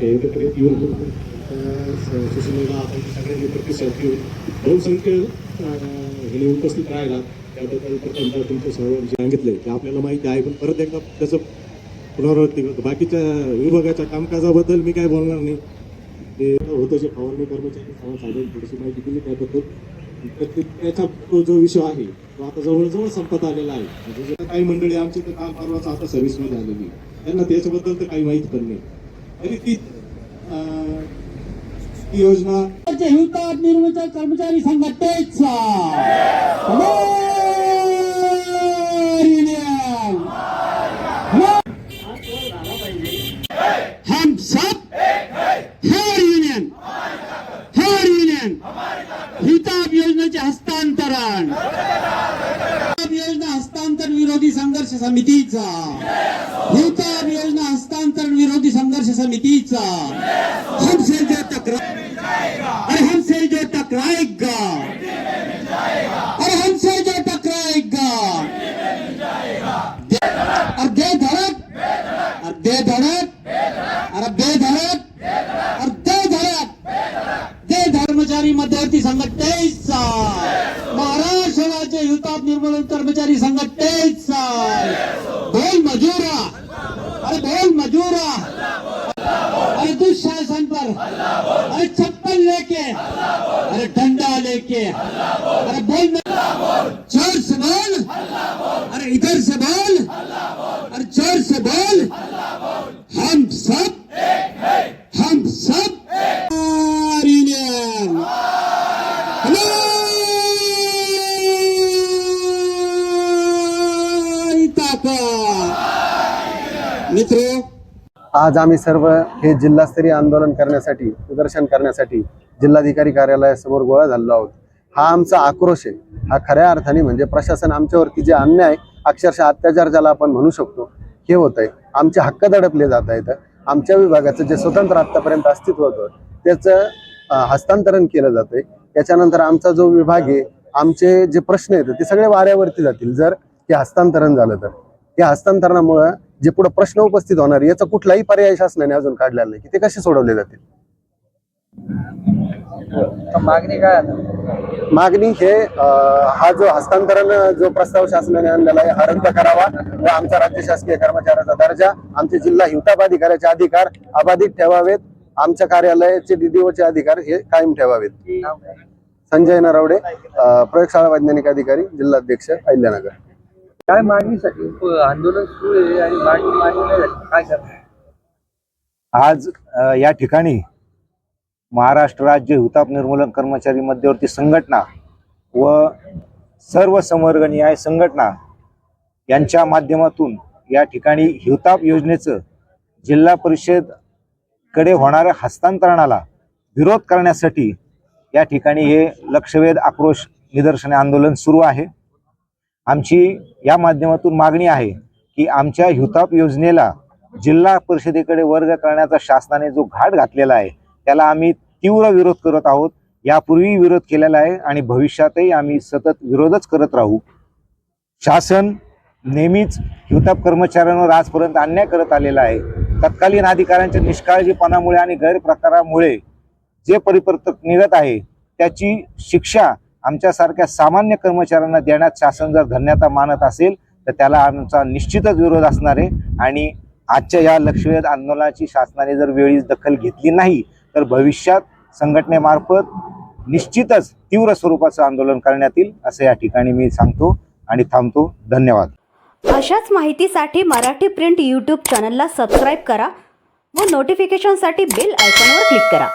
हे येऊन अं, स- सुशीलला आपण सगळ्यांनी प्रतिसाद देऊन बहुसंख्य अं, उपस्थित राहिला त्याबद्दल प्रथमतः तुमचं सर्व सांगितलं की आपल्याला माहिती आहे पण परत एकदा त्याचं पुनरावृत्ती करतो बाकीच्या विभागाच्या कामकाजाबद्दल मी काय बोलणार नाही ते होतं जे फवारणी कर्मचारी साधन थोडीशी माहिती दिली त्याबद्दल त्याचा तो जो विषय आहे तो आता जवळजवळ संपत आलेला आहे म्हणजे काही मंडळी आमची तर काम परवाच आता सर्व्हिसमध्ये आलेली आहे. त्यांना त्याच्याबद्दल तर काही माहीत पण नाही तरी ती योजना. हिवताप कर्मचारी संघटनेचा हम सब हर युनियन हर युनियन हिताप योजनेचे हस्तांतरण. योजना हस्तांतरण विरोधी संघर्ष समितीचा. हिताब योजना हस्तांतरण विरोधी संघर्ष समितीचा. हमसे जो टकरा अरे हमसे जो टकराएगा। अरे हमसे जो टकराएगा। और दे धड़क। और दे धड़क। और दे धड़क। और दे धड़क। दे धर्मचारी मध्यवर्ती संघ तेईस महाराष्ट्र राज्य युताप निर्मूलन कर्मचारी संघ संघटनेचा बोल मजूरा। अरे बोल मजूरा अरे दुशासन पर। अरे चप्पल लेके। अरे डंडा लेके। अरे बोल न- जोर से बोल अरे इधर से बोल अरे जोर से बोल हम सब हम सब यूनियन मित्र आज आम्ही सर्व हे जिल्हास्तरीय आंदोलन करण्यासाठी प्रदर्शन करण्यासाठी जिल्हाधिकारी कार्यालयासमोर गोळा झालेलो आहोत. हा आमचा आक्रोश आहे. हा खऱ्या अर्थाने म्हणजे प्रशासन आमच्यावरती जे अन्याय अक्षरशः अत्याचार ज्याला आपण म्हणू शकतो हे होत आहे. आमचे हक्क दडपले जात आहेत. आमच्या विभागाचं जे स्वतंत्र आत्तापर्यंत अस्तित्व होतं त्याचं हस्तांतरण केलं जातंय त्याच्यानंतर आमचा जो विभाग आहे आमचे जे प्रश्न आहेत ते सगळे वाऱ्यावरती जातील. जर हे हस्तांतरण झालं तर. या हस्तांतरणामुळं जे पुढे प्रश्न उपस्थित होणार याचा कुठलाही पर्याय शासनाने अजून काढलेला नाही. की ते कसे सोडवले जातील? मागणी काय मागणी हे हा जो हस्तांतरण जो प्रस्ताव शासनाने आणलेला आहे हा रद्द करावा व आमचा राज्य शासकीय कर्मचाऱ्याचा दर्जा आमचे जिल्हा हिवताप अधिकाऱ्याचे अधिकार अबाधित ठेवावेत. आमच्या कार्यालयाचे डीडीओचे अधिकार हे कायम ठेवावेत? संजय नरवडे प्रयोगशाळा वैज्ञानिक अधिकारी जिल्हाध्यक्ष अहिल्यानगर. काय मागणीसाठी? प- आंदोलन सुरू आहे आणि मागणी मागणी नाही झाली. काय करणार? आज अ, या ठिकाणी महाराष्ट्र राज्य हुताप निर्मूलन कर्मचारी मध्यवर्ती संघटना व सर्व संवर्ग न्याय संघटना यांच्या माध्यमातून या ठिकाणी हिवताप योजनेचं जिल्हा परिषदकडे होणाऱ्या हस्तांतरणाला विरोध करण्यासाठी या ठिकाणी हे लक्षवेध आक्रोश निदर्शने आंदोलन सुरू आहे. आमची या माध्यमातून मागणी आहे की आमच्या युताप योजनेला जिल्हा परिषदेकडे वर्ग करण्याचा शासनाने जो घाट घातलेला आहे त्याला आम्ही तीव्र विरोध करत आहोत. यापूर्वी विरोध केलेला आहे आणि भविष्यातही आम्ही सतत विरोधच करत राहू. शासन नेहमीच हिवताप कर्मचाऱ्यांवर आजपर्यंत अन्याय करत आलेला आहे. तत्कालीन अधिकाऱ्यांच्या निष्काळजीपणामुळे आणि गैरप्रकारामुळे जे परिपत्रक निघत आहे त्याची शिक्षा आमच्यासारख्या सामान्य कर्मचाऱ्यांना देण्यात शासन जर धन्यता मानत असेल तर त्याला आमचा निश्चितच विरोध असणार आहे. आणि आजच्या या लक्षवेध आंदोलनाची शासनाने जर वेळीच दखल घेतली नाही तर भविष्यात संघटनेमार्फत निश्चितच तीव्र स्वरूपाचं आंदोलन करण्यात येईल असं या ठिकाणी मी सांगतो आणि थांबतो. धन्यवाद. अशाच माहितीसाठी मराठी प्रिंट यूट्यूब चॅनलला सबस्क्राईब करा व नोटिफिकेशनसाठी बेल आयकॉनवर क्लिक करा.